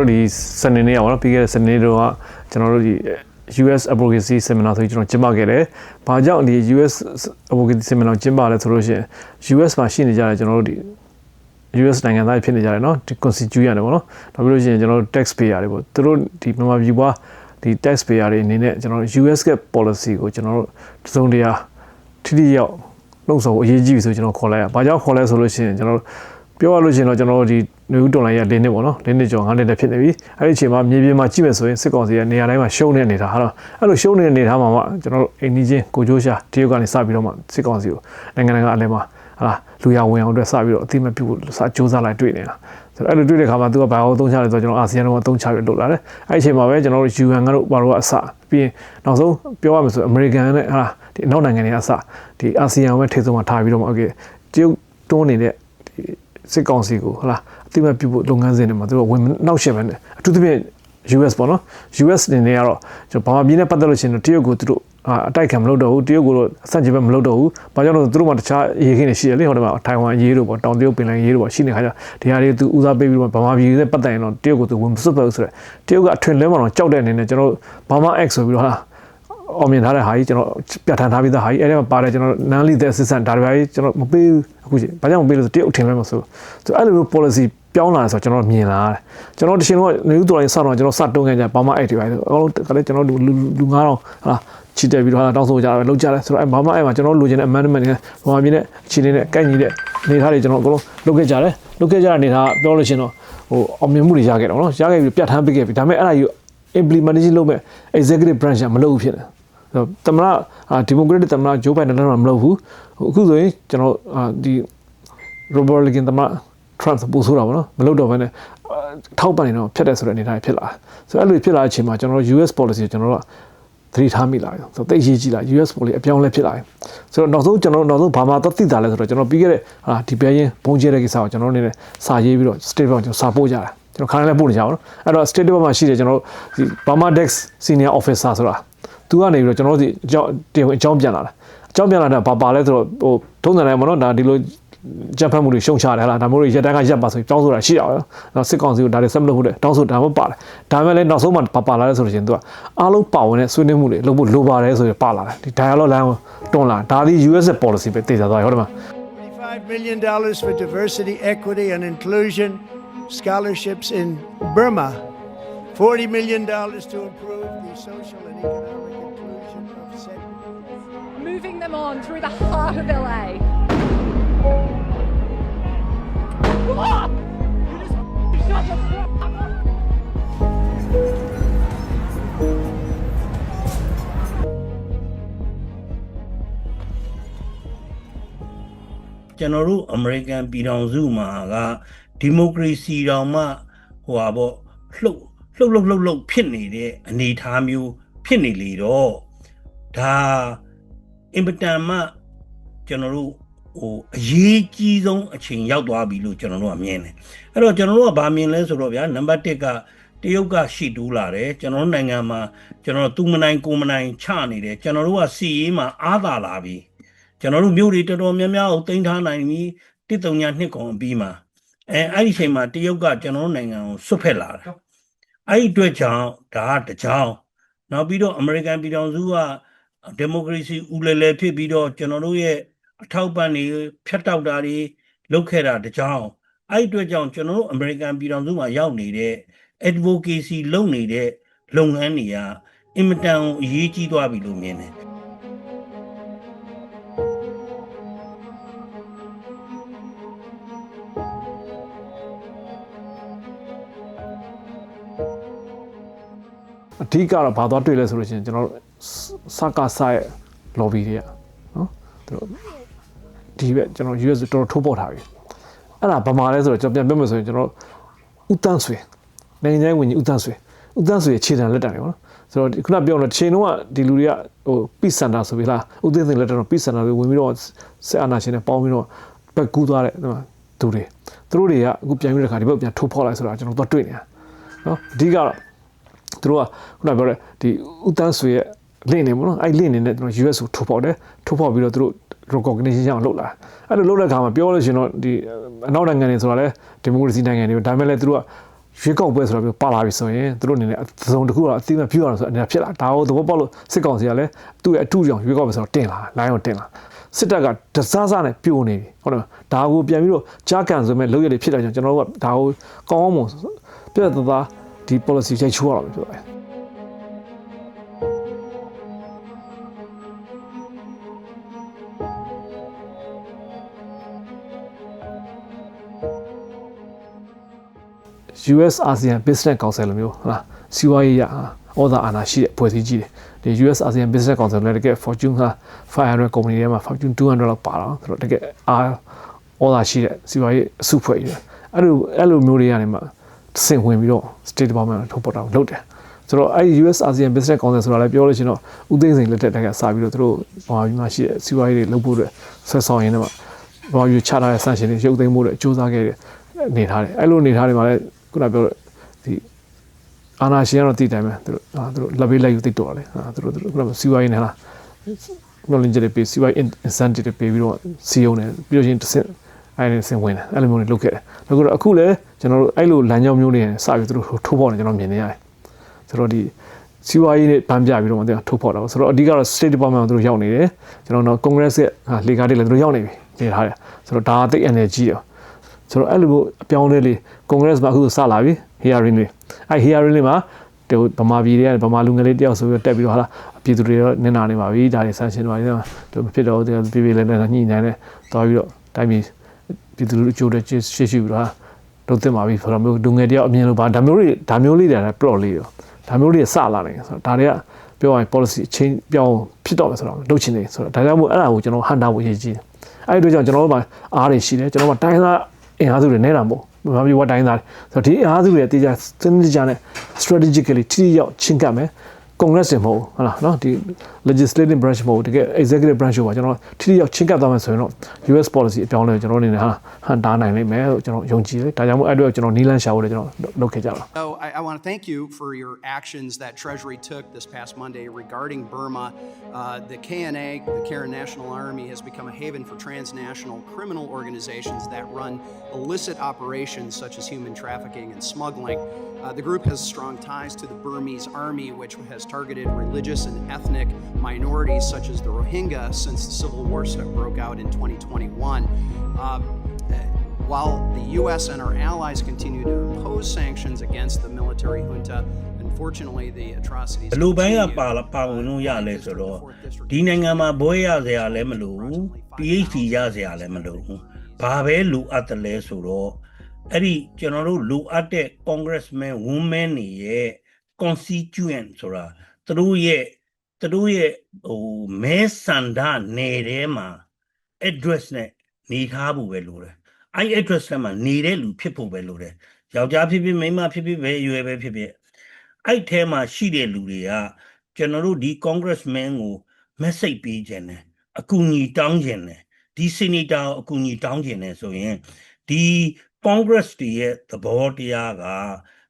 တော်တို့ဒီစနေနေ့อ่ะဗောနော်ပြီးခဲ့တဲ့စနေနေ့တော့ကျွန်တော်တို့ဒီ US advocacy seminar ဆိုပြီးကျွန်တော်ကျင်းပခဲ့တယ်။ဘာကြောင့်ဒီ US advocacy seminar ကျင်းပလဲဆိုလို့ရှိရင် US မှာရှိနေကြတဲ့ကျွန်တော်တို့ဒီ US နိုင်ငံသားတွေဖြစ်နေကြတယ်เนาะဒီ constituent တွေပေါ့နော်။နောက်ပြီးလို့ရှိရင်ကျွန်တော်တို့ tax payer တွေပေါ့သူတို့ဒီမြန်မာပြည်ပွားဒီ tax payer တွေအနေနဲ့ကျွန်တော်တို့ US က policy ကိုကျွန်တော်တို့တစ်စုံတရာထိထိရောက်လုံဆောင်အရေးကြီးပြီဆိုကျွန်တော်ခေါ်လိုက်ရ။ဘာကြောင့်ခေါ်လဲဆိုလို့ရှိရင်ကျွန်တော်တို့ပြောရလို့ရှိရင်တော့ကျွန်တော်တို့ဒီ နေဦးတော်လိုင်းရ၄နှစ်ပေါ့နော်၄နှစ်ကျော်၅နှစ်တည်းဖြစ်နေပြီအဲ့ဒီအချိန်မှာမြေပြင်မှာကြည့်မယ်ဆိုရင်စစ်ကောင်စီရဲ့နေရာတိုင်းမှာရှုံးနေနေတာဟာတော့အဲ့လိုရှုံးနေတဲ့နေထားမှာမှကျွန်တော်တို့အိန္ဒိချင်းကိုကျိုးရှာတရုတ်ကနေစပြီးတော့မှစစ်ကောင်စီကိုနိုင်ငံတကာအလဲမှာဟာလားလူရဝင်အောင်အတွက်စပြီးတော့အတိမပြုတ်ဖို့စကြိုးစားလိုက်တွေ့နေတာဆိုတော့အဲ့လိုတွေ့တဲ့ခါမှာသူကဘာလို့သုံးချလဲဆိုတော့ကျွန်တော်အာဆီယံတော့သုံးချပြီးလုပ်လာတယ်အဲ့ဒီအချိန်မှာပဲကျွန်တော်တို့ UN ကတော့ဘာလို့အစပြီးရင်နောက်ဆုံးပြောရမယ်ဆိုအမေရိကန်နဲ့ဟာလားဒီအနောက်နိုင်ငံတွေအစဒီအာဆီယံကိုပဲထိဆုံးမှာထားပြီးတော့မှโอเคတရုတ်တွန်းနေတဲ့ဒီ စစ်ကောင်စီကိုဟလာအတိမတ်ပြုဖို့လုပ်ငန်းစဉ်တွေမှာသူတို့ဝင်နှောက်ရှက်ပဲနဲ့အထူးသဖြင့် US ပေါ့နော် US နေနေကတော့ကျွန်တော်ဘာမှပြင်းနဲ့ပတ်သက်လို့ရှိရင်တော့တရုတ်ကိုသူတို့အာအတိုက်ခံမလုပ်တော့ဘူးတရုတ်ကိုတော့အဆန့်ကျင်ဘက်မလုပ်တော့ဘူး။ဘာကြောင့်လဲဆိုသူတို့မှတခြားအရေးခင်းတွေရှိတယ်လေဟိုတမှာထိုင်ဝမ်အရေးတို့ပေါ့တောင်တရုတ်ပင်လယ်အရေးတို့ပေါ့ရှိနေခါကျဒီဟာတွေသူဦးစားပေးပြီးတော့ဗမာပြည်နဲ့ပတ်သက်ရင်တော့တရုတ်ကိုသူဝင်မစွတ်ပဲဘူးဆိုတော့တရုတ်ကအထွင်လဲမှာတော့ကြောက်တဲ့အနေနဲ့ကျွန်တော်ဘာမှ X ဆိုပြီးတော့ဟာ အောင်မြင်ထားတဲ့ဟာကြီးကျွန်တော်ပြဋ္ဌာန်းထားပြီးသားဟာကြီးအဲ့ဒီမှာပါတယ်ကျွန်တော် non lethal assistant ဒါတွေပါကြီးကျွန်တော်မပေးဘူးအခုချိန်ဘာကြောင့်မပေးလို့ဆိုတရုတ်အထင်လဲမဆိုဆိုအဲ့လိုမျိုး policy ပြောင်းလာတယ်ဆိုတော့ကျွန်တော်မြင်လာတယ်ကျွန်တော်တရှင်တော့နေဦးတော်ရင်စတော့ကျွန်တော်စတုံးခဲ့ကြဘာမှ active ပါဆိုအကုန်လုံးကလည်းကျွန်တော်လူလူ9000ဟာချီတက်ပြီးတော့တောင်းဆိုကြတယ်လောက်ကြတယ်ဆိုတော့ဘာမှအဲ့မှာကျွန်တော်လိုချင်တဲ့ amendment တွေဘာမှပြင်းတဲ့အခြေအနေနဲ့ကိုက်ညီတဲ့နေသားတွေကျွန်တော်အကုန်လုံးလုပ်ခဲ့ကြတယ်လုပ်ခဲ့ကြတဲ့နေသားပြောလို့ရှင်တော့ဟိုအောင်မြင်မှုတွေရခဲ့တော့နော်ရခဲ့ပြီးပြတ်ထန်းပေးခဲ့ပြီဒါပေမဲ့အဲ့ဒါကြီး implementation လုပ်မဲ့ executive branch ကမလုပ်ဘူးဖြစ်တယ် သမ္မတဒီမိုကရက်တစ်သမ္မတဂျိုးဘိုင်ဒန်တော့မလုပ်ဘူးအခုဆိုရင်ကျွန်တော်ဒီ Robert Reagan သမ္မတ Trump ပို့ဆိုတာပေါ့နော်မလုပ်တော့ဘဲနဲ့ထောက်ပံ့နေတော့ဖြတ်တယ်ဆိုတဲ့အနေအထားဖြစ်လာဆိုတော့အဲ့လိုဖြစ်လာတဲ့အချိန်မှာကျွန်တော်တို့ US policy ကိုကျွန်တော်တို့ကသတိထားမိလာတယ်ဆိုတော့တိတ်ရေးကြည့်လာ US policy အပြောင်းလဲဖြစ်လာတယ်ဆိုတော့နောက်ဆုံးကျွန်တော်တို့နောက်ဆုံးဘာမှသတိထားလဲဆိုတော့ကျွန်တော်ပြီးခဲ့တဲ့ဟာဒီပဲရင်ဘုံကျဲတဲ့ကိစ္စကိုကျွန်တော်တို့အနေနဲ့စာရေးပြီးတော့ state bank ကျွန်တော်စာပို့ကြတာကျွန်တော်ခါတိုင်းလည်းပို့နေကြအောင်နော်အဲ့တော့ state bank မှာရှိတယ်ကျွန်တော်တို့ဒီ Burma Dex senior officer ဆိုတာ သူကနေပြီးတော့ကျွန်တော်တို့ဒီအကြောင်းတင်အကြောင်းပြန်လာတာအကြောင်းပြန်လာတာဘာပါလဲဆိုတော့ဟိုထုံးစံတိုင်းမနော်ဒါဒီလိုကြက်ဖက်မှုတွေရှုံချတယ်ဟလားဒါမျိုးတွေရက်တန်းကရက်ပါဆိုပြီးတောင်းဆိုတာရှိအောင်နော်စစ်ကောင်စီကိုဒါတွေဆက်မလုပ်ဖို့တဲ့တောင်းဆိုဒါမှပါတယ်ဒါမှလည်းနောက်ဆုံးမှပါပါလာတယ်ဆိုလို့ရှိရင်သူကအားလုံးပါဝင်တဲ့ဆွေးနွေးမှုတွေလုပ်ဖို့လိုပါတယ်ဆိုပြီးပါလာတယ်ဒီ dialogue line ကိုတွန်းလာဒါဒီ US policy ပဲတည်ကြသွားဟုတ်တယ်မလား $25 million for diversity, equity, and inclusion scholarships in Burma. $40 million to improve the social and economic inclusion of said moving them on through the heart of LA. Ah! You just shut the fuck up! ကျွန်တော်တို့အမေရိကန်ပြည်ထောင်စုမှာကဒီမိုကရေစီတောင်မှဟိုပါပေါ့လှုပ်လှုပ်လှုပ်လှုပ်လှုပ်ဖြစ်နေတဲ့အနေအထားမျိုးဖြစ်နေလေတော့ဒါ အင်ပတန်မှကျွန်တော်တို့ဟိုအရေးကြီးဆုံးအချိန်ရောက်သွားပြီလို့ကျွန်တော်တို့ကမြင်တယ်အဲ့တော့ကျွန်တော်တို့ကဗာမြင်လဲဆိုတော့ဗျာနံပါတ်1ကတရုတ်ကရှိတူးလာတယ်ကျွန်တော်တို့နိုင်ငံမှာကျွန်တော်တို့သူမနိုင်ကိုမနိုင်ချနေတယ်ကျွန်တော်တို့ကစီရေးမှာအားသာလာပြီကျွန်တော်တို့မြို့တွေတော်တော်များများကိုတင်ထားနိုင်ပြီတစ်တုံညာနှစ်ကောင်အပြီးမှာအဲအဲ့ဒီအချိန်မှာတရုတ်ကကျွန်တော်တို့နိုင်ငံကိုဆွတ်ဖက်လာတယ်အဲ့ဒီအတွက်ကြောင့်ဒါကတကြောင်နောက်ပြီးတော့အမေရိကန်ပြည်ထောင်စုက ဒီမိုကရေစီဦးလဲလဲဖြစ်ပြီးတော့ကျွန်တော်တို့ရဲ့အထောက်ပံ့တွေဖြတ်တောက်တာတွေလုပ်ခဲ့တာတကြောင်အဲ့ဒီအတွက်ကြောင့်ကျွန်တော်တို့အမေရိကန်ပြည်ထောင်စုမှာရောက်နေတဲ့ advocacy လုပ်နေတဲ့လုပ်ငန်းတွေကအင်မတန်အရေးကြီးသွားပြီလို့မြင်တယ် ဓိကတော့ဘာသွားတွေ့လဲဆိုလို့ရှိရင်ကျွန်တော်တို့စကားဆိုင် lobby တွေကနော်သူတို့ဒီဘက်ကျွန်တော် US တော်တော်ထိုးပေါ်ထားပြီအဲ့ဒါဘာမှလဲဆိုတော့ကျွန်တော်ပြန်ပြောမယ်ဆိုရင်ကျွန်တော်ဥတန်းဆွေနိုင်ငံခြားဝင်ကြီးဥတန်းဆွေဥတန်းဆွေခြေတံလက်တံတွေပေါ့နော်ဆိုတော့ခုနပြောလို့တစ်ချိန်လုံးကဒီလူတွေကဟို peace center ဆိုပြီးလားဥသိသိလက်တံတော့ peace center တွေဝင်ပြီးတော့စစ်အာဏာရှင်တွေပေါင်းပြီးတော့ဘက်ကူးသွားတဲ့သူတွေသူတို့တွေကအခုပြန်ပြီးတဲ့ခါဒီဘက်ပြန်ထိုးဖောက်လိုက်ဆိုတာကျွန်တော်တို့တွေ့နေတာနော်အဓိကတော့ သူတို့ကခုနပြောတဲ့ဒီဥတန်းဆွေရဲ့လင့်နေပေါ့နော်အဲ့လင့်နေနဲ့သူတို့ US ကိုထိုးဖောက်တယ်ထိုးဖောက်ပြီးတော့သူတို့ recognition ရအောင်လုပ်လာအဲ့လိုလုပ်တဲ့အခါမှာပြောလို့ရှိရင်တော့ဒီအနောက်နိုင်ငံတွေဆိုတာလဲဒီမိုကရေစီနိုင်ငံတွေဒါပေမဲ့လည်းသူတို့ကရွေးကောက်ပွဲဆိုတာပြောပါလာပြီဆိုရင်သူတို့အနေနဲ့အစုံတစ်ခုတော့အသိမှပြုရအောင်ဆိုအနေနဲ့ဖြစ်လာဒါကိုသဘောပေါက်လို့စစ်ကောင်စီကလည်းသူ့ရဲ့အထူးကြောင့်ရွေးကောက်ပွဲဆိုတော့တင်လာလိုင်းအောင်တင်လာစစ်တပ်ကတစားစားနဲ့ပြိုနေပြီဟုတ်တယ်ဒါကိုပြန်ပြီးတော့ကြားကန်ဆိုမဲ့လုပ်ရည်ဖြစ်တာကြောင့်ကျွန်တော်တို့ကဒါကိုကောင်းအောင်မပြတ်သားသား ဒီ policy ရိုက်ချိုးရအောင်ပြောတယ် US ASEAN Business Council လိုမျိုးဟုတ်လားစီးပွားရေးရဩဇာအာဏာရှိတဲ့ဖွဲ့စည်းကြီးတယ်ဒီ US ASEAN Business Council လည်းတကယ် Fortune ဟာ500 company ထဲမှာ Fortune 200လောက်ပါတော့ဆိုတော့တကယ်အားဩဇာရှိတဲ့စီးပွားရေးအစုဖွဲ့ကြီးတယ်အဲ့လိုအဲ့လိုမျိုးတွေကနေမှ စင်ဝင်ပြီးတော့ State Department ထုတ်ပေါ်တာလုပ်တယ်ဆိုတော့အဲ့ဒီ US ASEAN Business Council ဆိုတာလည်းပြောလို့ရှိရင်တော့ဥသိမ်းစိန်လက်ထက်တက်ကစပြီးတော့သူတို့ဘာပြီးမှရှိတဲ့စီးပွားရေးတွေလုပ်ဖို့အတွက်ဆက်ဆောင်ရင်းနဲ့မှဘာပြီးချထားတဲ့ဆန့်ရှင်တွေရုပ်သိမ်းဖို့အတွက်စ조사ခဲ့တဲ့နေထားတယ်အဲ့လိုနေထားတယ်မှာလည်းခုနပြောတဲ့ဒီအာနာရှင်ကတော့တည်တယ်မယ်သူတို့အာသူတို့လက်ပေးလက်ယူတိတ်တော်တယ်အာသူတို့သူတို့ခုနကစီဝိုင်းနေလား knowledge တွေပေးစီဝိုင်း incentive တွေပေးပြီးတော့စီယုံတယ်ပြီးတော့ချင်းတစ်ဆင့် အဲ့ဒီဆင့်ဝင်တယ်အဲ့လိုမျိုးတွေလုပ်ခဲ့တယ်ဒါကတော့အခုလည်းကျွန်တော်တို့အဲ့လိုလမ်းကြောင်းမျိုးတွေစပြီးသူတို့ထိုးပေါက်နေကျွန်တော်မြင်နေရတယ်ဆိုတော့ဒီစီဝါရေးနဲ့ဗန်းပြပြီးတော့မသိထုတ်ဖော်တာပေါ့ဆိုတော့အဓိကတော့ State Department မှာသူတို့ရောက်နေတယ်ကျွန်တော်တို့ Congress ရဲ့လေကာတွေလည်းသူတို့ရောက်နေပြီနေထားတယ်ဆိုတော့ဒါအသိ energy ရောဆိုတော့အဲ့လိုမျိုးအပြောင်းလဲလေး Congress မှာအခုစလာပြီ hearing လေးအဲ့ hearing လေးမှာဟိုဗမာပြည်တွေကဗမာလူငယ်လေးတယောက်ဆိုပြီးတက်ပြီးတော့ဟာလာပြည်သူတွေတော့နင်နာနေပါပြီဒါတွေဆန်းရှင်းပါပြီတော့မဖြစ်တော့သူပြေပြေလေးလေးညှိနှိုင်းနေသွားပြီးတော့တိုင်းပြည် ပြည်သူလူအကျိုးတဲ့ရှေ့ရှေ့ပြီးတော့လုပ်သင့်ပါပြီဆိုတော့မျိုးလူငယ်တယောက်အမြင်လို့ပါဒါမျိုးတွေဒါမျိုးလေးတွေလည်း plot လေးရောဒါမျိုးလေးစလာနေဆိုတော့ဒါတွေကပြောရရင် policy change ပြောင်းဖြစ်တော့မယ်ဆိုတော့လုပ်ချင်နေဆိုတော့ဒါကြောင့်မို့အဲ့ဒါကိုကျွန်တော်ဟန်တာဖို့ရည်ကြီးတယ်အဲ့ဒီအတွက်ကြောင့်ကျွန်တော်တို့မှာအားတွေရှိတယ်ကျွန်တော်တို့မှာတိုင်းသားအင်အားစုတွေနေတာမဟုတ်ဘူးဘာဖြစ်ဝတ်တိုင်းသားဆိုတော့ဒီအင်အားစုတွေတေချာစနစ်ကြနဲ့ strategically ထိထိရောက်ချင်းကပ်မယ် congress တွေမဟုတ်ဘူးဟုတ်လားနော်ဒီ legislative branch မဟုတ်ဘူးတကယ် executive branch ကိုပါကျွန်တော်ထိထိရောက်ချင်းကပ်သွားမယ်ဆိုရင်တော့ US policy အပြောင်းလဲကိုကျွန်တော်အနေနဲ့ဟာဟန်တားနိုင်လိမ့်မယ်လို့ကျွန်တော်ယုံကြည်တယ်ဒါကြောင့်မို့အဲ့တော့ကျွန်တော်နီလန်ရှာဖို့လည်းကျွန်တော်လုပ်ခဲ့ကြတာ So I, I want to thank you for your actions that Treasury took this past Monday regarding Burma. Uh, the KNA, the Karen National Army, has become a haven for transnational criminal organizations that run illicit operations such as human trafficking and smuggling. Uh, the group has strong ties to the Burmese army, which has targeted religious and ethnic minorities such as the Rohingya since the civil war st- broke out in 2021. Um, while the U.S. and our allies continue to impose sanctions against the military junta, unfortunately, the atrocities. ဘယ်လိုဘိုင်းက continue. ပါလာပါဝင်လို့ရလဲဆိုတော့ Fourth District ဒီနိုင်ငံမှာဘွဲရစရာလည်းမလိုဘူး PhD ရစရာလည်းမလိုဘူးဘာပဲလိုအပ်တယ်လဲဆိုတော့ အဲ့ဒီကျွန်တော်တို့လိုအပ်တဲ့ congressman woman တွေရဲ့ constituent ဆိုတာသူတို့ရဲ့သူတို့ရဲ့ဟိုမဲဆန္ဒနယ်ထဲမှာ address နဲ့နေထားဖို့ပဲလိုတယ်အဲ့ address ထဲမှာနေတဲ့လူဖြစ်ဖို့ပဲလိုတယ်ယောက်ျားဖြစ်ဖြစ်မိန်းမဖြစ်ဖြစ်ပဲအရွယ်ပဲဖြစ်ဖြစ်အဲ့ထဲမှာရှိတဲ့လူတွေကကျွန်တော်တို့ဒီ congressman ကို message ပေးခြင်းတယ်အကူအညီတောင်းခြင်းတယ်ဒီ senator ကိုအကူအညီတောင်းခြင်းတယ်ဆိုရင်ဒီ congress တွေရဲ့သဘောတရားက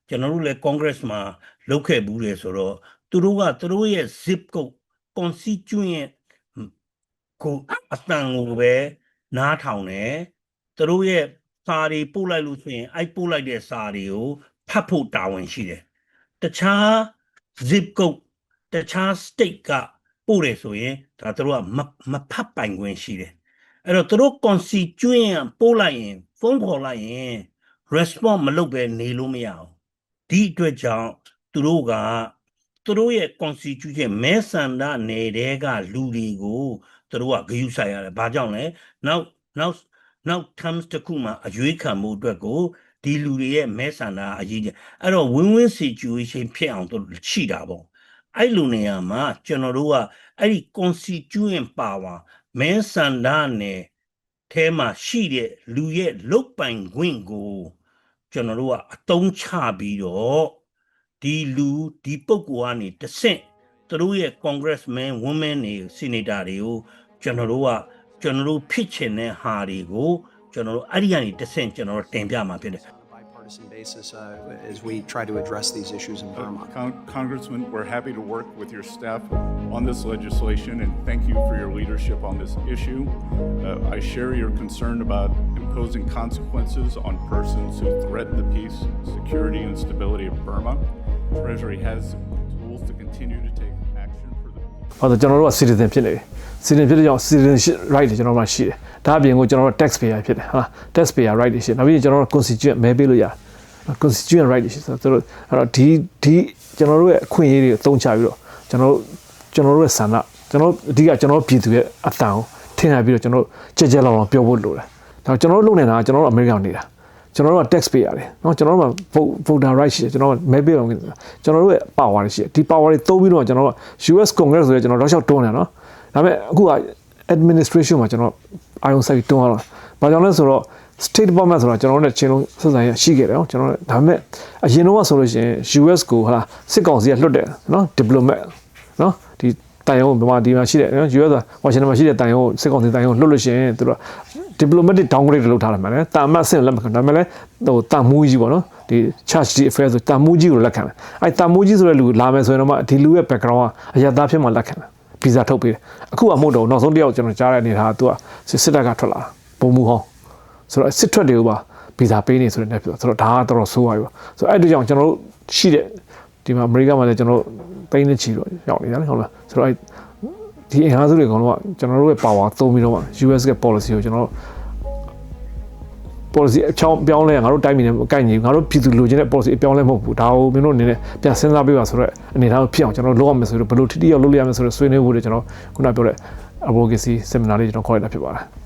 ကျွန်တော်တို့လည်း congress မှာလုပ်ခဲ့ဘူးလေဆိုတော့သူတို့ကသူတို့ရဲ့ zip code constituent ကိုအတန်ကိုပဲနားထောင်တယ်သူတို့ရဲ့စာတွေပို့လိုက်လို့ဆိုရင်အဲ့ပို့လိုက်တဲ့စာတွေကိုဖတ်ဖို့တာဝန်ရှိတယ်တခြား zip code တခြား state ကပို့တယ်ဆိုရင်ဒါသူတို့ကမမဖတ်ပိုင်ခွင့်ရှိတယ်အဲ့တော့သူတို့ constituent ပို့လိုက်ရင် ဖုန်းခေါ်လိုက်ရင် response မလုပ်ပဲနေလို့မရအောင်ဒီအတွက်ကြောင့်သူတို့ကသူတို့ရဲ့ constitution မဲဆန္ဒနယ်တဲကလူတွေကိုသူတို့ကဂရုစိုက်ရတယ်ဘာကြောင့်လဲနောက်နောက်နောက် terms တစ်ခုမှအရွေးခံမှုအတွက်ကိုဒီလူတွေရဲ့မဲဆန္ဒအရေးကြီးအဲ့တော့ win win situation ဖြစ်အောင်သူတို့ရှိတာပေါ့အဲ့လိုနေရာမှာကျွန်တော်တို့ကအဲ့ဒီ constituent power မဲဆန္ဒနယ် ထဲမှာရှိတဲ့လူရဲ့လုတ်ပိုင်ခွင့်ကိုကျွန်တော်တို့ကအတုံးချပြီးတော့ဒီလူဒီပုဂ္ဂိုလ်ကနေတဆင့်သူတို့ရဲ့ congressman women တွေ senator တွေကိုကျွန်တော်တို့ကကျွန်တော်တို့ဖြစ်ချင်တဲ့ဟာတွေကိုကျွန်တော်တို့အဲ့ဒီကနေတစ်ဆင့်ကျွန်တော်တို့တင်ပြမှာဖြစ်တယ် on a bipartisan basis uh, as we try to address these issues in Burma. Con- Congressman, we're happy to work with your staff on this legislation and thank you for your leadership on this issue. Uh, I share your concern about imposing consequences on persons who threaten the peace, security, and stability of Burma. Treasury has tools to continue to take action for the ဘာလို့ကျွန်တော်တို့က citizen ဖြစ်နေတယ် citizen ဖြစ်တဲ့ကြောင့် citizenship right တွေကျွန်တော်တို့မှာရှိတယ် ဒါအပြင်ကိုကျွန်တော်တို့ tax payer ဖြစ်တယ်ဟာ tax payer right တွေရှိတယ်နောက်ပြီးကျွန်တော်တို့ constituent မဲပေးလို့ရတယ် constituent right တွေရှိတယ်ဆိုတော့အဲ့တော့ဒီဒီကျွန်တော်တို့ရဲ့အခွင့်အရေးတွေကိုသုံးချပြီးတော့ကျွန်တော်တို့ကျွန်တော်တို့ရဲ့ဆန္ဒကျွန်တော်အဓိကကျွန်တော်တို့ပြည်သူရဲ့အတန်ကိုထင်ဟပ်ပြီးတော့ကျွန်တော်တို့ကြက်ကြက်လောင်လောင်ပြောဖို့လိုတယ်ဒါကျွန်တော်တို့လုပ်နေတာကကျွန်တော်တို့အမေရိကန်နေတာကျွန်တော်တို့က tax payer ရတယ်เนาะကျွန်တော်တို့မှာ vote- voter right ရှိတယ်ကျွန်တော်တို့မဲပေးအောင်ကျွန်တော်တို့ရဲ့ power တွေရှိတယ်ဒီ power တွေသုံးပြီးတော့ကျွန်တော်တို့ US Congress ဆိုရဲကျွန်တော်တော့ရှောက်တွန်းနေတာเนาะဒါပေမဲ့အခုက administration မှာကျွန်တော်အာရုံစိုက်ပြီးတွန်းရတော့ဘာကြောင့်လဲဆိုတော့ state department ဆိုတာကျွန်တော်တို့နဲ့ချင်းလုံးဆက်ဆံရရှိခဲ့တယ်နော်ကျွန်တော်တို့ဒါပေမဲ့အရင်တော့ဆိုလို့ရှိရင် US ကိုဟာစစ်ကောင်စီကလွတ်တယ်နော် diplomat နော်ဒီတိုင်ရုံဗမာဒီမှာရှိတယ်နော် US ကဝါရှင်တန်မှာရှိတဲ့တိုင်ရုံစစ်ကောင်စီတိုင်ရုံလွတ်လို့ရှိရင်သူတို့ diplomatic downgrade လုပ်ထားတယ်မှာလေတာမတ်ဆင့်လက်မခံဒါပေမဲ့လည်းဟိုတာမူကြီးပေါ့နော်ဒီ charge ဒီ affair ဆိုတာမူကြီးကိုလက်ခံတယ်အဲတာမူကြီးဆိုတဲ့လူလာမယ်ဆိုရင်တော့မှဒီလူရဲ့ background ကအရသာဖြစ်မှလက်ခံတယ် ဗီဇာထုတ်ပေးတယ်အခုကမဟုတ်တော့နောက်ဆုံးတစ်ယောက်ကျွန်တော်ကြားတဲ့အနေထားကသူကစစ်တပ်ကထွက်လာပုံမူဟောင်းဆိုတော့စစ်ထွက်တွေကိုပါဗီဇာပေးနေဆိုတဲ့နေပြောဆိုတော့ဒါကတော်တော်ဆိုးသွားပြီပါဆိုတော့အဲ့ဒီကြောင့်ကျွန်တော်တို့ရှိတဲ့ဒီမှာအမေရိကမှာလည်းကျွန်တော်တို့ပိန်းနေချီတော့ရောက်နေတာလေဟုတ်လားဆိုတော့အဲ့ဒီအင်အားစုတွေကတော့ကျွန်တော်တို့ရဲ့ power သုံးပြီးတော့ US ရဲ့ policy ကိုကျွန်တော်တို့ policy အချောင်းပြောင်းလဲငါတို့တိုင်းပြည်နဲ့ကိုက်ညီငါတို့ပြည်သူလိုချင်တဲ့ policy အပြောင်းလဲမဟုတ်ဘူးဒါကိုမင်းတို့အနေနဲ့ပြန်စဉ်းစားပေးပါဆိုတော့အနေထားကိုဖြစ်အောင်ကျွန်တော်တို့လုပ်ရမယ်ဆိုတော့ဘယ်လိုထိတိရောက်လုပ်ရမယ်ဆိုတော့ဆွေးနွေးဖို့တွေကျွန်တော်ခုနပြောတဲ့ advocacy seminar လေးကျွန်တော်ခေါ်ရတာဖြစ်ပါတယ်